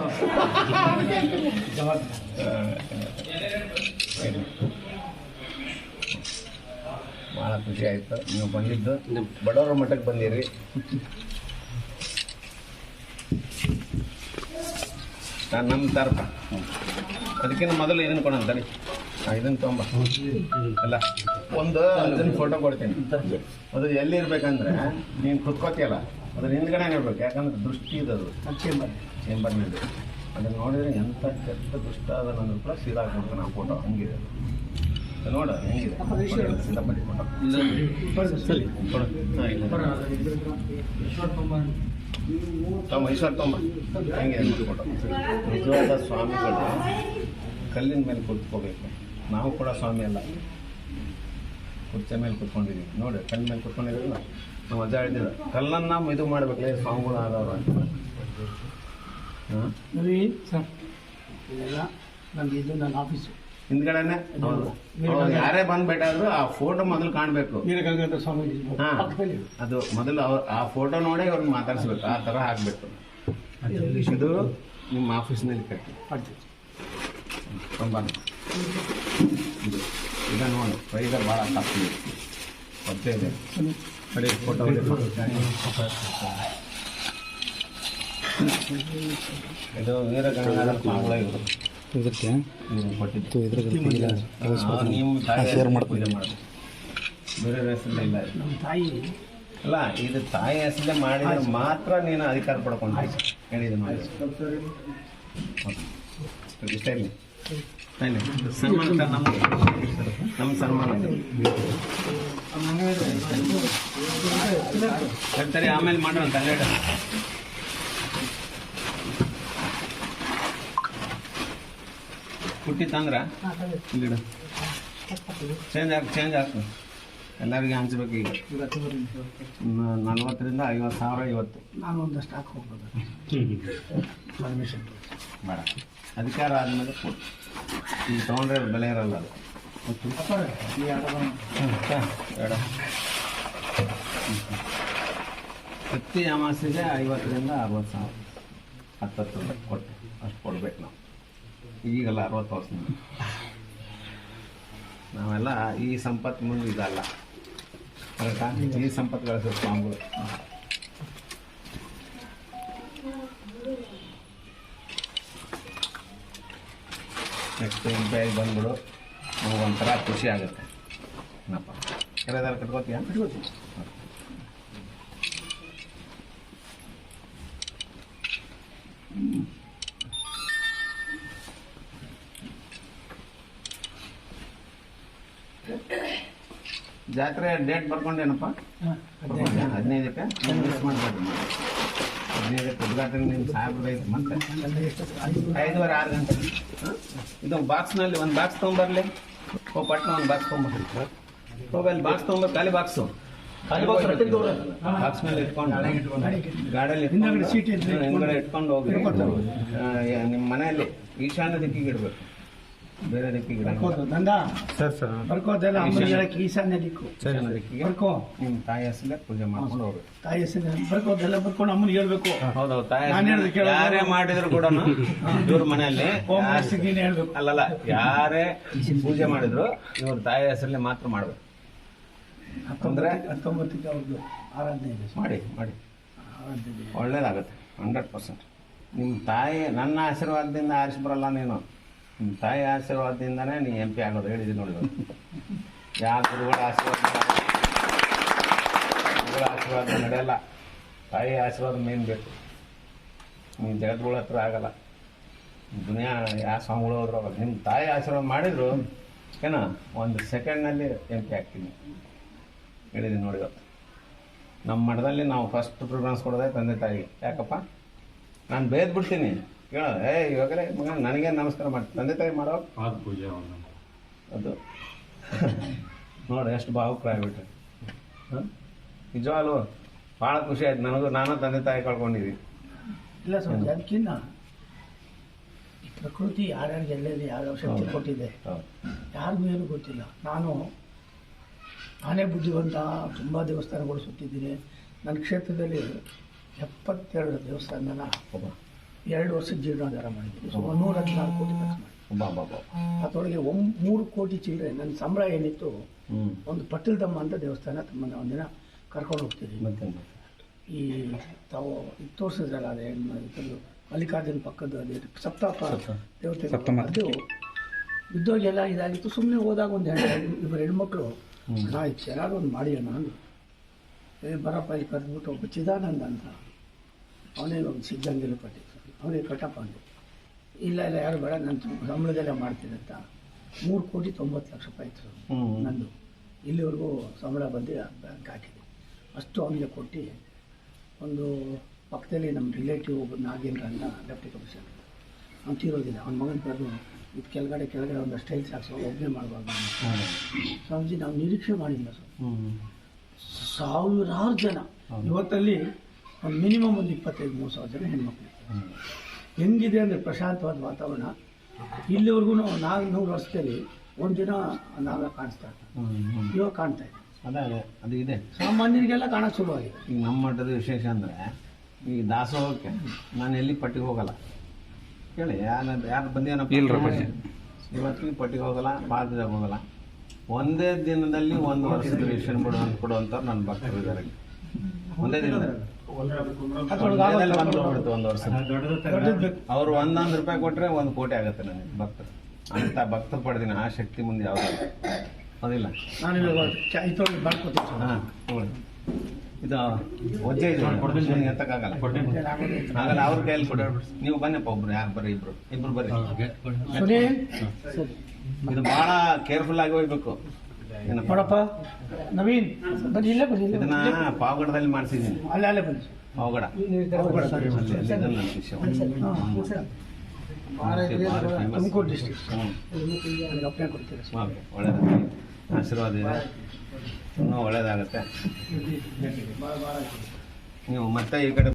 ಭಾಳ ಖುಷಿ ಆಯಿತು. ನೀವು ಬಂದಿದ್ದು. ಬಡವರ ಮಠಕ್ಕೆ ಬಂದಿರಿ. ನಾನು ನಮ್ಮ ತರಪ. ಅದಕ್ಕಿಂತ ಮೊದಲು ಇದನ್ನು ಕೊಡಂತಾನೆ ಇದನ್ನು ತೊಗೊಂಬ. ಅಲ್ಲ ಒಂದು ಅದನ್ನು ಫೋಟೋ ಕೊಡ್ತೀನಿ. ಅದು ಎಲ್ಲಿರ್ಬೇಕಂದ್ರೆ ನೀನು ಕುತ್ಕೋತಿಯಲ್ಲ. ಅದ್ರ ಹಿಂದ್ಗಡೆ ಹೇಳ್ಬೇಕು ಯಾಕಂದ್ರೆ ದೃಷ್ಟಿ ಚೇಂಬರ್ ಚೇಂಬರ್ನಲ್ಲಿ ಅದನ್ನ ನೋಡಿದ್ರೆ ಎಂಥ ಕೆಟ್ಟ ದುಷ್ಟ ಅದ ನನ್ನ ಕೂಡ ಸೀದಾ ಹಾಕ್ಬಿಡ್ತಾನೆ ನಾವು ಫೋಟೋ ಹಂಗಿದೆ ನೋಡ ಹೆಂಗಿದೆ? ಸೀದಾ ಬನ್ನಿ ಫೋಟೋ ಕೊಡು. ಹಾ, ಇಲ್ಲ. ತಮ್ಮ. ಈಶ್ವರ್ ತಮ್ಮ. ಹೆಂಗಿದೆ ಫೋಟೋ ನಿಜವಾದ ಸ್ವಾಮಿಗಳು. ಕಲ್ಲಿನ ಮೇಲೆ ಕುತ್ಕೋಬೇಕು. ನಾವು ಕೂಡ ಸ್ವಾಮಿ ಅಲ್ಲ. ಕುರ್ಚೆ ಮೇಲೆ ಕುತ್ಕೊಂಡಿದ್ದೀವಿ ನೋಡಿ ಕಲ್ಲಿನ ಮೇಲೆ ಕುತ್ಕೊಂಡಿದ್ದೀವಿ ನಾವು ಅಜ್ಜ ಹೇಳಿದ್ರು ಕಲ್ಲನ್ನ ಇದು ಮಾಡ್ಬೇಕಲ್ಲ ಸ್ವಾಮಿಗಳು ಆದವ್ರು ರವಿ ಸರ್. ಇದೆಲ್ಲ ನಮ್ದು ಇದು ನನ್ನ ಆಫೀಸು ಹಿಂದ್ಗಡೆನೆ? ಹೌದು. ಬಂದ್ ಯಾರೇ ಬಂದ್ಬೇಕಾದ್ರು ಆ ಫೋಟೋ ಮೊದಲು ಕಾಣಬೇಕು. ವೀರಗಂಗಾಧರ ಸ್ವಾಮೀಜಿ. ಹಾ. ಪಕ್ಕದಲ್ಲಿ. ಅದು ಮೊದಲು ಅವ್ರು ಆ ಫೋಟೋ ನೋಡಿ ಅವ್ರನ್ನ ಮಾತಾಡಿಸ್ಬೇಕು. ಆ ತರ ಹಾಕ್ಬೇಕು ಇದು ನಿಮ್ಮ ಆಫೀಸ್ನಲ್ಲಿ ಕಟ್ಟಿ. ಮಾಡ್ತೀವಿ ತುಂಬ ಇದು ಈಗ ನೋಡಿ ಪ್ರೈಸ ಭಾಳ ತಪ್ಪಿದೆ. ಗೊತ್ತೇ ಇದೆ. ಕಡೆ ಫೋಟೋ ಇದು. ವೀರಗಂಗಾಧರ ಸ್ವಾಮಿಗಳ ಇವರು. ಇದಕ್ಕೆ? ನೀವು ಇದ್ರ ಶೇರ್ ಮಾಡ್ತೀವಿ ಮಾಡಿ ಬೇರೆ ಹೆಸರಲ್ಲೇ ಇಲ್ಲ. ನಮ್ಮ ತಾಯಿ. ಅಲ್ಲ ಇದು ತಾಯಿ ಹೆಸರಲ್ಲೇ ಮಾಡಿದ್ರೆ ಮಾತ್ರ ನೀನು ಅಧಿಕಾರ ಪಡ್ಕೊಂಡು ಹೇಳಿದ ಮಾಡಿ ಇಷ್ಟ ಇರಲಿ ಸನ್ಮಾನ ಸರ್ ನಮ್ಮ ನಮ್ಮ ಸರಿ ಆಮೇಲೆ ಮಾಡೋಣ ತಂಗಡ ಪುಟ್ಟಿ ತಂದ್ರ ಇಲ್ಲಿಡು ಚೇಂಜ್ ಆಗ್ತದೆ ಚೇಂಜ್ ಹಾಕು. ಎಲ್ಲರಿಗೆ ಹಂಚ್ಬೇಕು ಈಗ. ನಲ್ವತ್ತರಿಂದ ಐವತ್ತು ಸಾವಿರ ಇವತ್ತು ನಾನು ಒಂದಷ್ಟು ಹಾಕಿ ಹೋಗ್ಬೋದು. ಪರ್ಮಿಷನ್ ಬೇಡ. ಅಧಿಕಾರ ಆದಮೇಲೆ ಕೊಟ್ಟು ಈಗ ತೊಗೊಂಡ್ರೆ ಬೆಲೆ ಇರಲ್ಲ ಅದು. ಬೇಡ. ಪ್ರತಿ ಅಮಾಸೆಗೆ ಐವತ್ತರಿಂದ ಅರವತ್ತು ಸಾವಿರ. ಹತ್ತತ್ತು ರೂಪಾಯಿ ಕೊಟ್ಟು. ಅಷ್ಟು ಕೊಡ್ಬೇಕು ನಾವು. ಈಗಲ್ಲ ಅರವತ್ತು ವರ್ಷ ನಾವೆಲ್ಲ ಈ ಸಂಪತ್ತು ಮುಂದೆ ಇದಲ್ಲ. ಕರೆಕ್ಟಾ ಈ ಸಂಪತ್ತು ಗಳಿಸೋ ಸ್ವಾಮಿಗಳು ನೆಕ್ಸ್ಟ್ ಎಂಪ್ಲಾಯಿ ಬಂದ್ಬಿಡು? ನಮಗೊಂಥರ ಖುಷಿ ಆಗುತ್ತೆ. ಏನಪ್ಪ? ಕರೆದಾರ ಕಟ್ಕೋತೀಯ? ಜಾತ್ರೆ ಡೇಟ್ ಬರ್ಕೊಂಡೇನಪ್ಪ? ಬರ್ಕೊಂಡೆ? ಹದಿನೈದಕ್ಕೆ ಮಿಸ್ ಮಾಡಬೇಡಿ ಹದಿನೈದಕ್ಕೆ ಉದ್ಘಾಟನೆ ನಿಮ್ಮ ಸಾಹೇಬ್ರ ಐತೆ ಮತ್ತೆ ಐದುವರೆ ಆರು ಗಂಟೆ? ಇದು ಬಾಕ್ಸ್ನಲ್ಲಿ ಒಂದು ಬಾಕ್ಸ್ ತೊಗೊಂಬರ್ಲಿ. ಓ ಪಟ್ನ ಒಂದು ಬಾಕ್ಸ್ ತೊಗೊಂಬರ್ಲಿ. ಹೋಗಿ ಅಲ್ಲಿ ಬಾಕ್ಸ್ ತೊಗೊಂಬರ್ ಖಾಲಿ ಬಾಕ್ಸು. ಬಾಕ್ಸ್ ಮೇಲೆ ಇಟ್ಕೊಂಡು. ಗಾಡಿಯಲ್ಲಿ ಹಿಂದಗಡೆ ಇಟ್ಕೊಂಡು. ಹೋಗಿ. ನಿಮ್ಮ ಮನೆಯಲ್ಲಿ ಈಶಾನ್ಯ ದಿಕ್ಕಿಗೆ ಇಡಬೇಕು. ಬೇರೆ ದಿಕ್ಕಿಗೆ. ಬರ್ಕೋದು ನಂದ? Sir sir. ಬರ್ಕೋದೆಲ್ಲ ಅಮ್ಮನ ಹೇಳಕ್ಕೆ ಈಶಾನ್ಯ ದಿಕ್ಕು. ಸರಿ ದಿಕ್ಕಿಗೆ ಬರ್ಕೋ. ನಿಮ್ಮ ತಾಯಿ ಹೆಸರಲ್ಲೇ ಪೂಜೆ ಮಾಡ್ಕೊಂಡು ಹೋಗ್ಬೇಕು. ತಾಯಿ ಹೆಸರು ಬರ್ಕೋದೆಲ್ಲ ಬರ್ಕೊಂಡು ಅಮ್ಮನಿಗೆ ಹೇಳ್ಬೇಕು. ಹೌದೌದು ತಾಯಿ ನಾನ್ ಯಾರೇ ಮಾಡಿದ್ರು ಕೂಡ ಇವ್ರ ಮನೆಯಲ್ಲಿ ಹೋಮ್ ಯಾರ್- ಹೇಳ್ಬೇಕು. ಅಲ್ಲಲ್ಲ ಯಾರೇ ಪೂಜೆ ಮಾಡಿದ್ರು ಇವ್ರ ತಾಯಿ ಹೆಸರಲ್ಲಿ ಮಾತ್ರ ಮಾಡ್ಬೇಕು. ಅಂದ್ರೆ ಹತ್ತೊಂಬತ್ತಕ್ಕೆ ಅವ್ರದ್ದು ಆರಾಧನೆ ಇದೆ. ಮಾಡಿ ಮಾಡಿ. ಒಳ್ಳೇದಾಗುತ್ತೆ ಹಂಡ್ರೆಡ್ ಪರ್ಸೆಂಟ್. ನಿಮ್ಮ ತಾಯಿ ನನ್ನ ಆಶೀರ್ವಾದದಿಂದ ಆರಿಸಿ ಬರಲ್ಲ ನೀನು. ನಿಮ್ಮ ತಾಯಿ ಆಶೀರ್ವಾದದಿಂದನೇ ನೀ ಎಂ ಪಿ ಆಗೋದು ಹೇಳಿದ್ದೀನಿ ನೋಡಿ. ಯಾವ ಗುರುಗಳ ಆಶೀರ್ವಾದ ಆಶೀರ್ವಾದ ನಡೆಯಲ್ಲ. ತಾಯಿ ಆಶೀರ್ವಾದ ಮೇನ್ ಬೇಕು. ನೀವು ಜಗದ್ಗಳ ಹತ್ರ ಆಗಲ್ಲ. ದುನಿಯಾ ಯಾವ ಸ್ವಾಮಿಗಳು ಹೋದ್ರು ಅವಾಗ ನಿಮ್ಮ ತಾಯಿ ಆಶೀರ್ವಾದ ಮಾಡಿದ್ರು, ಏನೋ? ಒಂದು ಸೆಕೆಂಡ್ನಲ್ಲಿ ಎಂ ಪಿ ಆಗ್ತೀನಿ. ಹೇಳಿದ್ದೀನಿ ನೋಡಿ ನಮ್ಮ ಮಠದಲ್ಲಿ ನಾವು ಫಸ್ಟ್ ಪ್ರಿಫರೆನ್ಸ್ ಕೊಡೋದೇ ತಂದೆ ತಾಯಿಗೆ. ಯಾಕಪ್ಪ? ನಾನು ಬೇದ್ ಬಿಡ್ತೀನಿ ಕೇಳ ಏ ಇವಾಗಲೇ ಮಗ ನನಗೆ ನಮಸ್ಕಾರ ಮಾಡಿ. ತಂದೆ ತಾಯಿ ಮಾಡೋ? ಅದು. ನೋಡಿ ಎಷ್ಟು ಭಾವುಕರಾಗ್ಬಿಟ್ರೆ ಹಾಂ? ನಿಜವಾಗ್ಲು ಭಾಳ ಖುಷಿ ಆಯ್ತು. ನನಗೂ ನಾನು ತಂದೆ ತಾಯಿ ಕಳ್ಕೊಂಡಿದ್ದೀನಿ. ಇಲ್ಲ ಸ್ವಾಮಿ ಅದಕ್ಕಿಂತ ಈ ಪ್ರಕೃತಿ ಯಾರ್ಯಾರಿಗೆ ಎಲ್ಲೆಲ್ಲಿ ಯಾರ್ಯಾವ ಶಕ್ತಿ ಕೊಟ್ಟಿದೆ? ಯಾರಿಗೂ ಏನು ಗೊತ್ತಿಲ್ಲ. ನಾನು ನಾನೇ ಬುದ್ಧಿವಂತ ತುಂಬ ದೇವಸ್ಥಾನಗಳು ಸುತ್ತಿದ್ದೀನಿ. ನನ್ನ ಕ್ಷೇತ್ರದಲ್ಲಿ ಎಪ್ಪತ್ತೆರಡು ದೇವಸ್ಥಾನನ ಎರಡು ವರ್ಷ ಜೀರ್ಣೋದ್ಧಾರ ಮಾಡಿದ್ದೀನಿ ಸುಮಾರು ನೂರ ಹದಿನಾರು ಕೋಟಿ ಖರ್ಚು ಮಾಡಿದ್ವಿ ಅದರೊಳಗೆ ಒಂ ಮೂರು ಕೋಟಿ ಚಿಲ್ಲರೆ ನನ್ನ ಸಂಬಳ ಏನಿತ್ತು ಒಂದು ಪಟ್ಟಿಲ್ದಮ್ಮ ಅಂತ ದೇವಸ್ಥಾನ ತಮ್ಮನ್ನ ಒಂದಿನ ಕರ್ಕೊಂಡು ಹೋಗ್ತೀವಿ ಮತ್ತೆ ಈ ತಾವು ತೋರಿಸಿದ್ರಲ್ಲ ಅದೇ ಇದ್ರದ್ದು ಮಲ್ಲಿಕಾರ್ಜುನ ಪಕ್ಕದ ಅದೇ ಸಪ್ತಾಪ ದೇವತೆ ಅದು ಬಿದ್ದೋಗೆಲ್ಲ ಇದಾಗಿತ್ತು ಸುಮ್ಮನೆ ಹೋದಾಗ ಒಂದು ಹೆಣ್ಣು ಇಬ್ಬರು ಹೆಣ್ಮಕ್ಳು. ನಾ ಇದು ಚೆನ್ನಾಗಿ ಒಂದು ಮಾಡಿ ಅಂದ್ರು ಏ ಬರಪ್ಪ ಇಲ್ಲಿ ಕರೆದ್ಬಿಟ್ಟು ಒಬ್ಬ ಚಿದಾನಂದ ಅಂತ. ಅವನೇನು ಒಂದು ಪಟ್ಟಿ ಕಟ್ಟಪ್ಪ ಅಂದರು ಇಲ್ಲ ಇಲ್ಲ ಯಾರು ಬೇಡ ನನ್ನ ಸಂಬಳದಲ್ಲೇ ಮಾಡ್ತೀನಿ ಅಂತ. ಮೂರು ಕೋಟಿ ತೊಂಬತ್ತು ಲಕ್ಷ ರೂಪಾಯಿ ಇತ್ತು ನಂದು. ಇಲ್ಲಿವರೆಗೂ ಸಂಬಳ ಬಂದು ಬ್ಯಾಂಕ್ ಹಾಕಿದೆ. ಅಷ್ಟು ಅವನಿಗೆ ಕೊಟ್ಟು ಒಂದು ಪಕ್ಕದಲ್ಲಿ ನಮ್ಮ ರಿಲೇಟಿವ್ ಒಬ್ಬ ನಾಗೇಂದ್ರ ಅಂತ ಡೆಪ್ಟಿ ಕಮಿಷನರ್. ಅವ್ನು ತೀರೋದಿಲ್ಲ ಅವ್ನ ಮಗನ ಕರೆದು ಇದು ಕೆಳಗಡೆ ಕೆಳಗಡೆ ಒಂದು ಸ್ಟೈಲ್ ಹಾಕ್ಸೋ ಒಬ್ಬನೇ ಮಾಡಬಾರ್ದು ಸ್ವಾಮೀಜಿ ನಾವು ನಿರೀಕ್ಷೆ ಮಾಡಿಲ್ಲ ಸರ್. ಸಾವಿರಾರು ಜನ. ಇವತ್ತಲ್ಲಿ ಒಂದು ಮಿನಿಮಮ್ ಒಂದು ಇಪ್ಪತ್ತೈದು ಮೂರು ಸಾವಿರ ಜನ ಹೆಣ್ಮಕ್ಳು. ಹೆಂಗಿದೆ ಅಂದರೆ ಪ್ರಶಾಂತವಾದ ವಾತಾವರಣ. ಇಲ್ಲಿವರೆಗೂ ನಾಲ್ಕು ನೂರು ವರ್ಷದಲ್ಲಿ ಒಂದಿನ ನಾಗ ಕಾಣಿಸ್ತಾ ಇವಾಗ ಕಾಣ್ತಾ ಇದೆ. ಅದೇ ಅದೇ ಇದೆ. ಸಾಮಾನ್ಯರಿಗೆಲ್ಲ ಕಾಣಕ್ಕೆ ಶುರುವಾಗಿದೆ. ಈಗ ನಮ್ಮ ಮಟ್ಟದ ವಿಶೇಷ ಅಂದರೆ ಈ ದಾಸೋಹಕ್ಕೆ ನಾನು ಎಲ್ಲಿ ಪಟ್ಟಿಗೆ ಹೋಗಲ್ಲ. ಕೇಳಿ ಯಾರು ಯಾರು ಬಂದೇನಪ್ಪ ಇವತ್ತಿಗೆ ಪಟ್ಟಿಗೆ ಹೋಗಲ್ಲ ಪಾದದಾಗ ಹೋಗಲ್ಲ. ಒಂದೇ ದಿನದಲ್ಲಿ ಒಂದು ವರ್ಷದ ವಿಷಯ ಬಿಡು ಅಂತ ಕೊಡುವಂಥವ್ರು ನನ್ನ ಭಕ್ತರು ಇದ್ದಾರೆ. ಒಂದೇ ದಿನದಲ್ಲಿ. ಅವ್ರು ಒಂದೊಂದು ರೂಪಾಯಿ ಕೊಟ್ರೆ ಒಂದು ಕೋಟಿ ಆಗುತ್ತೆ ನನಗೆ ಭಕ್ತ ಅಂತ ಭಕ್ತ ಪಡೆದಿನ ಆ ಶಕ್ತಿ ಮುಂದೆ ಯಾವ್ದು ಅದಿಲ್ಲ. ಇದು ಒಜ್ಜೆ ಇದು ಎತ್ತಕ್ಕಾಗಲ್ಲ. ಆಗಲ್ಲ ಅವ್ರ ಕೈಯಲ್ಲಿ ಕೊಡ. ನೀವು ಬನ್ನಪ್ಪ ಒಬ್ರು ಯಾರು ಬರ್ರಿ ಇಬ್ರು. ಇಬ್ರು ಬರ್ರಿ. ಇದು ಬಹಳ ಕೇರ್ಫುಲ್ ಆಗಿ ಹೋಗ್ಬೇಕು. ನೋಡಪ್ಪ ನವೀನ್ ಬನ್ನಿ ಇಲ್ಲೇ ಬನ್ನಿ ಇಲ್ಲೇ ಇದನ್ನ ಬನ್ನಿ. ಪಾವಗಡದಲ್ಲಿ ಮಾಡಿಸಿದ್ದೀನಿ. ಅಲ್ಲೇ ಅಲ್ಲೇ ಬನ್ನಿ. ಪಾವಗಡ. ಪಾವಗಡ. ತುಮಕೂರು. ಕೊಡ್ತೀರಾ? ಸರ್ ಒಳ್ಳೇದಾಗಲಿ. ಆಶೀರ್ವಾದ ಇದೆ. ಇನ್ನೂ ಒಳ್ಳೇದಾಗತ್ತೆ. ನೀವು ಮತ್ತೆ ಈ ಕಡೆ